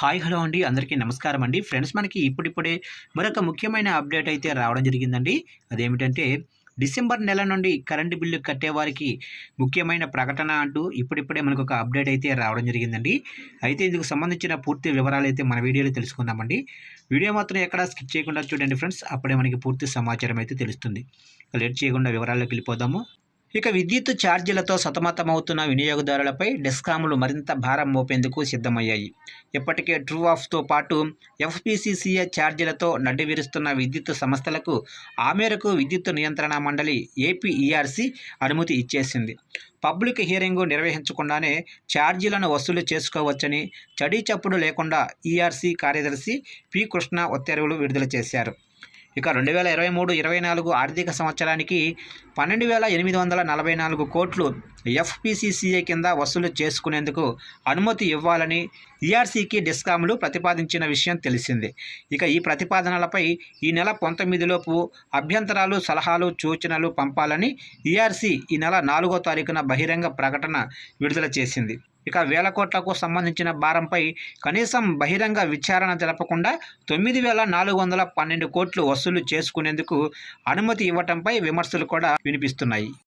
Hi hello అండి. అందరికీ నమస్కారం అండి. ఫ్రెండ్స్ మనకి ఇప్పుడిప్పుడే మరొక ముఖ్యమైన అప్డేట్ అయితే రావడం జరిగిందండి. అదేమిటంటే డిసెంబర్ నెల నుండి కరెంటు బిల్లు కట్టేవారికి ముఖ్యమైన ప్రకటన అంటూ ఇప్పుడిప్పుడే మనకు ఒక అప్డేట్ అయితే రావడం జరిగిందండి. అయితే ఇందుకు సంబంధించిన పూర్తి వివరాలు అయితే మన వీడియోలో తెలుసుకుందామండి. వీడియో మాత్రం ఎక్కడ స్కిప్ చేయకుండా చూడండి ఫ్రెండ్స్. అప్పుడే మనకి పూర్తి సమాచారం అయితే తెలుస్తుంది. లేట్ చేయకుండా వివరాల్లోకి వెళ్ళిపోదాము. ఇక విద్యుత్ ఛార్జీలతో సతమతమవుతున్న వినియోగదారులపై డెస్కాములు మరింత భారం మోపేందుకు సిద్ధమయ్యాయి. ఇప్పటికే ట్రూ ఆఫ్తో పాటు ఎఫ్పిసిసిఏ ఛార్జీలతో నడ్డివిరుస్తున్న విద్యుత్ సంస్థలకు ఆ మేరకు విద్యుత్ నియంత్రణ మండలి ఏపీఈఆర్సీ అనుమతి ఇచ్చేసింది. పబ్లిక్ హియరింగ్ నిర్వహించకుండానే ఛార్జీలను వసూలు చేసుకోవచ్చని చడీ చప్పుడు లేకుండా ఈఆర్సీ కార్యదర్శి పి కృష్ణ ఉత్తర్వులు విడుదల చేశారు. ఇక రెండు వేల ఇరవై మూడు ఇరవై నాలుగు ఆర్థిక సంవత్సరానికి పన్నెండు వేల ఎనిమిది వందల నలభై నాలుగు కోట్లు ఎఫ్పిసిసిఐ కింద వసూలు చేసుకునేందుకు అనుమతి ఇవ్వాలని ఈఆర్సీకి డిస్కామ్లు ప్రతిపాదించిన విషయం తెలిసింది. ఇక ఈ ప్రతిపాదనలపై ఈ నెల పంతొమ్మిదిలోపు అభ్యంతరాలు సలహాలు సూచనలు పంపాలని ఈఆర్సీ ఈ నెల నాలుగో తారీఖున బహిరంగ ప్రకటన విడుదల చేసింది. ఇక వేల కోట్లకు సంబంధించిన భారంపై కనీసం బహిరంగ విచారణ జరపకుండా తొమ్మిది వేల నాలుగు వందల పన్నెండు కోట్లు వసూలు చేసుకునేందుకు అనుమతి ఇవ్వటంపై విమర్శలు కూడా వినిపిస్తున్నాయి.